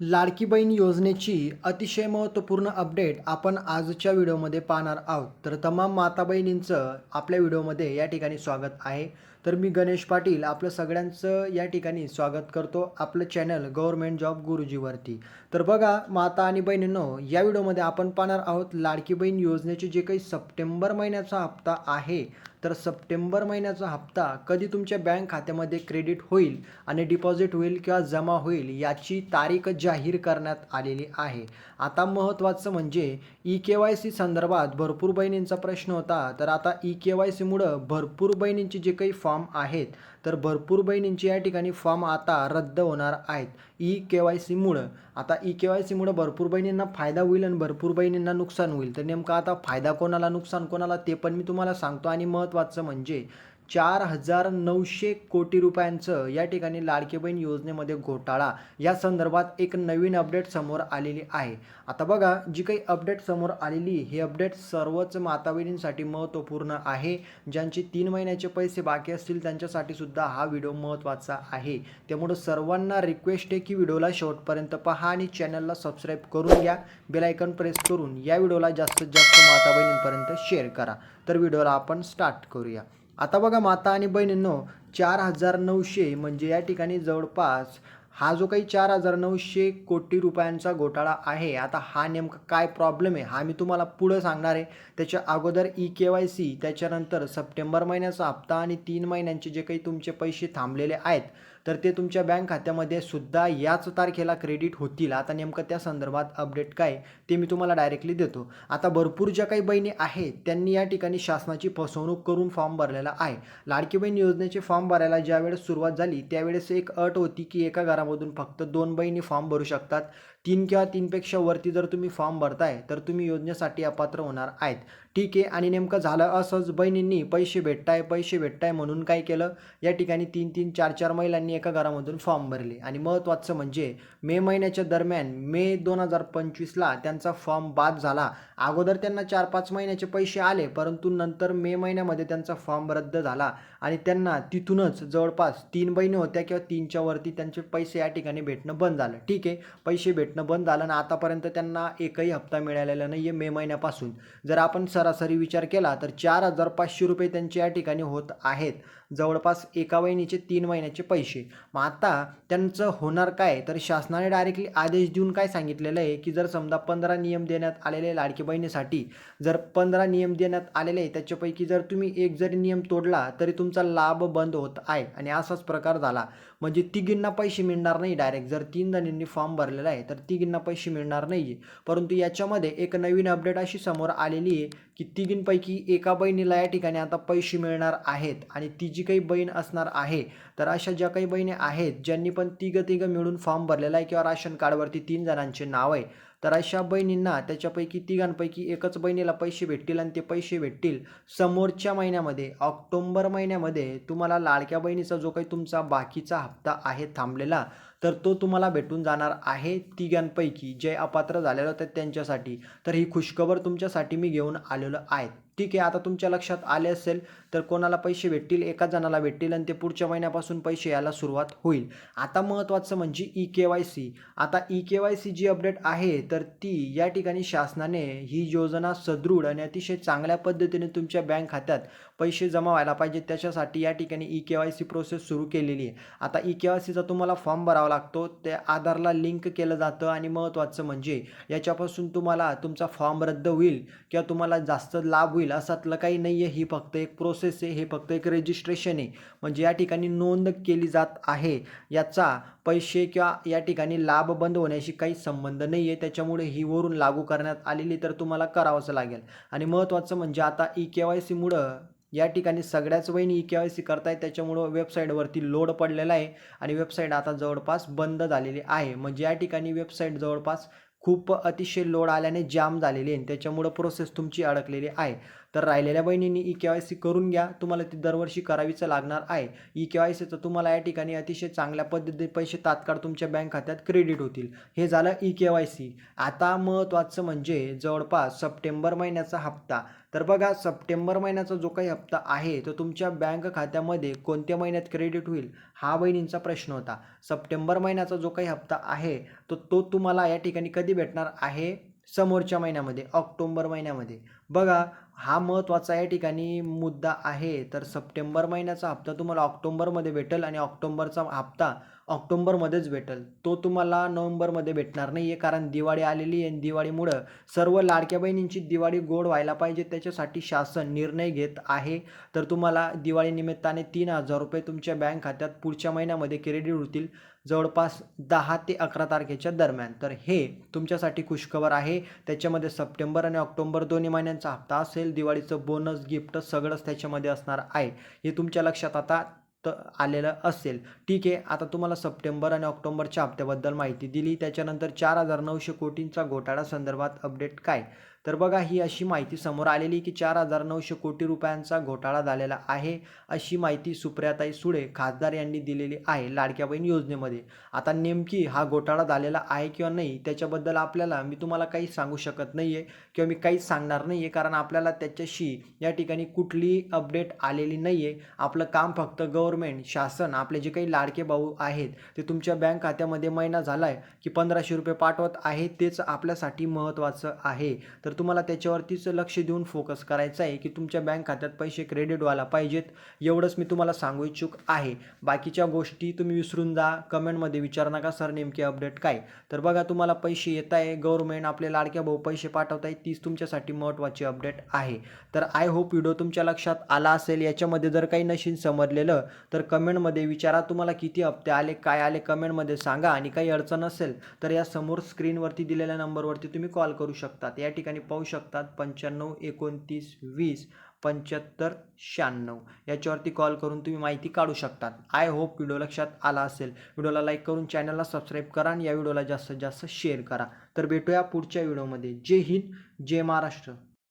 लाडकी बहीण योजनेची अतिशय महत्त्वपूर्ण अपडेट आपण आजच्या व्हिडिओमध्ये पाहणार आहोत. तर तमाम माता बहिणींचं आपल्या व्हिडिओमध्ये या ठिकाणी स्वागत आहे. तर मी गणेश पाटील आपलं सगळ्यांचं या ठिकाणी स्वागत करतो आपलं चॅनल गव्हर्मेंट जॉब गुरुजीवरती. तर बघा माता आणि बहिणींनो या व्हिडिओमध्ये आपण पाहणार आहोत लाडकी बहीण योजनेचे जे काही सप्टेंबर महिन्याचा हप्ता आहे तर सप्टेंबर महिन्याचा हप्ता कधी तुमच्या बँक खात्यामध्ये क्रेडिट होईल आणि डिपॉझिट होईल किंवा जमा होईल याची तारीख जाहीर करण्यात आलेली आहे. आता महत्त्वाचं म्हणजे ई के वाय सी संदर्भात भरपूर बहिणींचा प्रश्न होता. तर आता ई के वाय सीमुळं भरपूर बहिणींची जे काही फॉर्म आहेत. तर भरपूर बहिणींचे या ठिकाणी फॉर्म आता रद्द होणार आहेत. ई के वाय सीमुळं आता ई के वाय सीमुळं भरपूर बहिणींना फायदा होईल आणि भरपूर बहिणींना नुकसान होईल. तर नेमकं आता फायदा कोणाला नुकसान कोणाला ते पण मी तुम्हाला सांगतो. आणि महत्त्वाचं म्हणजे चार हजार नऊशे कोटी रुपयांचं या ठिकाणी लाडकी बहीण योजनेमध्ये घोटाळा. या संदर्भात एक नवीन अपडेट समोर आलेली आहे. आता बघा जी काही अपडेट समोर आलेली ही अपडेट सर्वच माता बहिणींसाठी महत्त्वपूर्ण आहे. ज्यांचे तीन महिन्याचे पैसे बाकी असतील त्यांच्यासाठी सुद्धा हा व्हिडिओ महत्त्वाचा आहे. त्यामुळं सर्वांना रिक्वेस्ट आहे की व्हिडिओला शेवटपर्यंत पहा आणि चॅनलला सबस्क्राईब करून घ्या. बेलायकन प्रेस करून या व्हिडिओला जास्तीत जास्त माता बहिणींपर्यंत शेअर करा. तर व्हिडिओला आपण स्टार्ट करूया. आता बघा माता आणि बहिणींनो चार हजार नऊशे म्हणजे या ठिकाणी जवळपास हा जो काही चार हजार नऊशे कोटी रुपयांचा घोटाळा आहे आता हा नेमका काय प्रॉब्लेम आहे हा मी तुम्हाला पुढं सांगणार आहे. त्याच्या अगोदर ई के वाय सी त्याच्यानंतर सप्टेंबर महिन्याचा हप्ता आणि तीन महिन्यांचे जे काही तुमचे पैसे थांबलेले आहेत तर ते तुमच्या बँक खात्यामध्ये सुद्धा याच तारखेला क्रेडिट होतील. आता नेमकं त्या संदर्भात अपडेट काय ते मी तुम्हाला डायरेक्टली देतो. आता भरपूर ज्या काही बहिणी आहेत त्यांनी या ठिकाणी शासनाची फसवणूक करून फॉर्म भरलेला आहे. लाडकी बहीण योजनेचे फॉर्म भरायला ज्यावेळेस सुरुवात झाली त्यावेळेस एक अट होती की एका घरामधून फक्त दोन बहिणी फॉर्म भरू शकतात. तीन किंवा तीनपेक्षा वरती जर तुम्ही फॉर्म भरताय तर तुम्ही योजनेसाठी अपात्र होणार आहेत. ठीक आहे आणि नेमकं झालं असंच बहिणींनी पैसे भेटताय पैसे भेटताय म्हणून काय केलं? या ठिकाणी तीन तीन चार चार महिलांनी एका घरामधून फॉर्म भरले. आणि महत्त्वाचं म्हणजे मे महिन्याच्या दरम्यान मे दोन हजार पंचवीसला त्यांचा फॉर्म बाद झाला. अगोदर त्यांना चार पाच महिन्याचे पैसे आले परंतु नंतर मे महिन्यामध्ये त्यांचा फॉर्म रद्द झाला. आणि त्यांना तिथूनच जवळपास तीन बहिणी होत्या किंवा तीनच्या वरती त्यांचे पैसे या ठिकाणी भेटणं बंद झालं. ठीक आहे पैसे भेटणं बंद झालं आणि आतापर्यंत त्यांना एकही हप्ता मिळालेला नाही आहे मे महिन्यापासून. जर आपण सरासरी विचार केला तर चार हजार पाचशे रुपये त्यांचे या ठिकाणी होत आहेत. जवळपास एका बहिणीचे तीन महिन्याचे पैसे. मग आता त्यांचं होणार काय? तर शासनाने डायरेक्टली आदेश देऊन काय सांगितलेलं आहे की जर समजा पंधरा नियम देण्यात आलेले लाडकी बहिणीसाठी जर पंधरा नियम देण्यात आलेले आहे त्याच्यापैकी जर तुम्ही एक जरी नियम तोडला तरी तुमचा लाभ बंद होत आहे. आणि असाच प्रकार झाला. म्हणजे तिघींना पैसे मिळणार नाही डायरेक्ट जर तीन जणींनी फॉर्म भरलेला आहे तर तिघींना पैसे मिळणार नाही आहे परंतु याच्यामध्ये एक नवीन अपडेट अशी समोर आलेली आहे की तिघींपैकी एका बहिणीला या ठिकाणी आता पैसे मिळणार आहेत आणि ती जी काही बहीण असणार आहे तर अशा ज्या काही बहिणी आहेत ज्यांनी पण तिघं तिघं मिळून फॉर्म भरलेला आहे किंवा राशन कार्डवरती तीन जणांचे नाव आहे तर अशा बहिणींना त्याच्यापैकी तिघांपैकी एकच बहिणीला पैसे भेटतील आणि ते पैसे भेटतील समोरच्या महिन्यामध्ये ऑक्टोंबर महिन्यामध्ये तुम्हाला लाडक्या बहिणीचा जो काही तुमचा बाकीचा हप्ता आहे थांबलेला तर तो तुम्हाला भेटून जाणार आहे तिघांपैकी. जे अपात्र झालेलं होतं त्यांच्यासाठी. तर ही खुशखबर तुमच्यासाठी मी घेऊन आलेलो आहे. ठीक आहे आता तुमच्या लक्षात आले असेल तर कोणाला पैसे भेटतील? एका जणाला भेटतील आणि ते पुढच्या महिन्यापासून पैसे यायला सुरुवात होईल. आता महत्त्वाचं म्हणजे ई के वाय सी. आता ई के वाय सी जी अपडेट आहे तर ती या ठिकाणी शासनाने ही योजना सदृढ आणि अतिशय चांगल्या पद्धतीने तुमच्या बँक खात्यात पैसे जमा व्हायला पाहिजे. त्याच्यासाठी या ठिकाणी E K Y C process सुरू केलेली आहे. आता ई के वाय सीचा तुम्हाला फॉर्म भरावा लागतो. ते आधारला लिंक केलं जातं आणि महत्त्वाचं म्हणजे याच्यापासून तुम्हाला तुमचा फॉर्म रद्द होईल किंवा तुम्हाला जास्त लाभ होईल असातलं काही नाही आहे ही फक्त एक प्रोसेस आहे. हे फक्त एक रजिस्ट्रेशन आहे. म्हणजे या ठिकाणी नोंद केली जात आहे. याचा पैसे किंवा या ठिकाणी लाभ बंद होण्याशी काही संबंध नाही आहे त्याच्यामुळे ही वरून लागू करण्यात आलेली तर तुम्हाला करावंच लागेल. आणि महत्त्वाचं म्हणजे आता ई के वाय सीमुळं या ठिकाणी सगळ्याच वहिनी ई के वाय सी करतायत त्याच्यामुळं वेबसाईटवरती लोड पडलेला आहे. आणि वेबसाईट आता जवळपास बंद झालेली आहे. म्हणजे या ठिकाणी वेबसाईट जवळपास खूप अतिशय लोड आल्याने जाम झालेली आहे त्याच्यामुळं प्रोसेस तुमची अडकलेली आहे. तर राहिलेल्या बहिणींनी ई के वाय सी करून घ्या. तुम्हाला ती दरवर्षी करावीच लागणार आहे. ई के वाय सीचं तुम्हाला या ठिकाणी अतिशय चांगल्या पद्धतीने पैसे तात्काळ तुमच्या बँक खात्यात क्रेडिट होतील. हे झालं ई के वाय सी. आता महत्त्वाचं म्हणजे जवळपास सप्टेंबर महिन्याचा हप्ता. तर बघा सप्टेंबर महिन्याचा जो काही हप्ता आहे तो तुमच्या बँक खात्यामध्ये कोणत्या महिन्यात क्रेडिट होईल हा बहिणींचा प्रश्न होता. सप्टेंबर महिन्याचा जो काही हप्ता आहे तो तो तुम्हाला या ठिकाणी कधी भेटणार आहे? समोरच्या महिन्यामध्ये ऑक्टोंबर महिन्यामध्ये. बघा हा महत्त्वाचा या ठिकाणी मुद्दा आहे. तर सप्टेंबर महिन्याचा हप्ता तुम्हाला ऑक्टोंबरमध्ये भेटेल आणि ऑक्टोंबरचा हप्ता ऑक्टोंबरमध्येच भेटेल. तो तुम्हाला नोव्हेंबरमध्ये भेटणार नाही आहे कारण दिवाळी आलेली आहे दिवाळीमुळं सर्व लाडक्या बहिणींची दिवाळी गोड व्हायला पाहिजे. त्याच्यासाठी शासन निर्णय घेत आहे. तर तुम्हाला दिवाळी निमित्ताने तीन हजार रुपये तुमच्या बँक खात्यात पुढच्या महिन्यामध्ये क्रेडिट होतील. जवळपास दहा ते अकरा तारखेच्या दरम्यान. तर हे तुमच्यासाठी खुशखबर आहे. त्याच्यामध्ये सप्टेंबर आणि ऑक्टोंबर दोन्ही महिन्यांचा हप्ता असेल. दिवाळीचं बोनस गिफ्ट सगळंच त्याच्यामध्ये असणार आहे. हे तुमच्या लक्षात आता त आलेलं असेल. ठीक आहे आता तुम्हाला सप्टेंबर आणि ऑक्टोबरच्या हप्त्याबद्दल माहिती दिली. त्याच्यानंतर चार हजार नऊशे कोटींचा घोटाळा संदर्भात अपडेट काय? तर बघा ही अशी माहिती समोर आलेली की चार हजार नऊशे कोटी रुपयांचा घोटाळा झालेला आहे. अशी माहिती सुप्रियाताई सुळे खासदार यांनी दिलेली आहे लाडक्या बहीण योजनेमध्ये. आता नेमकी हा घोटाळा झालेला आहे किंवा नाही त्याच्याबद्दल आपल्याला मी तुम्हाला काही सांगू शकत नाही आहे किंवा मी काहीच सांगणार नाही आहे कारण आपल्याला त्याच्याशी या ठिकाणी कुठलीही अपडेट आलेली नाही आहे आपलं काम फक्त गव्हर्मेंट शासन आपले जे काही लाडके भाऊ आहेत ते तुमच्या बँक खात्यामध्ये महिना झाला आहे की पंधराशे रुपये पाठवत आहे तेच आपल्यासाठी महत्त्वाचं आहे. तर तुम्हाला त्याच्यावरतीच लक्ष देऊन फोकस करायचं आहे की तुमच्या बँक खात्यात पैसे क्रेडिट व्हायला पाहिजेत एवढंच मी तुम्हाला सांगू इच्छुक आहे. बाकीच्या गोष्टी तुम्ही विसरून जा. कमेंटमध्ये विचार नका सर नेमके अपडेट काय? तर बघा तुम्हाला पैसे येत आहे. गव्हर्मेंट आपले लाडक्या भाऊ पैसे पाठवत आहे तीच तुमच्यासाठी महत्त्वाची अपडेट आहे. तर आय होप व्हिडिओ तुमच्या लक्षात आला असेल. याच्यामध्ये जर काही नशीन समजलेलं तर कमेंटमध्ये विचारा. तुम्हाला किती हप्ते आले काय आले कमेंटमध्ये सांगा. आणि काही अडचण असेल तर या समोर स्क्रीनवरती दिलेल्या नंबरवरती तुम्ही कॉल करू शकतात. या ठिकाणी ठिकाणी पाहू शकतात. पंच्याण्णव एकोणतीस वीस पंच्याहत्तर शहाण्णव. याच्यावरती कॉल करून तुम्ही माहिती काढू शकतात. आय होप व्हिडिओ लक्षात आला असेल. व्हिडिओला लाईक करून चॅनलला सबस्क्राईब करा आणि या व्हिडिओला जास्तीत जास्त शेअर करा. तर भेटूया पुढच्या व्हिडिओमध्ये जय हिंद जय महाराष्ट्र.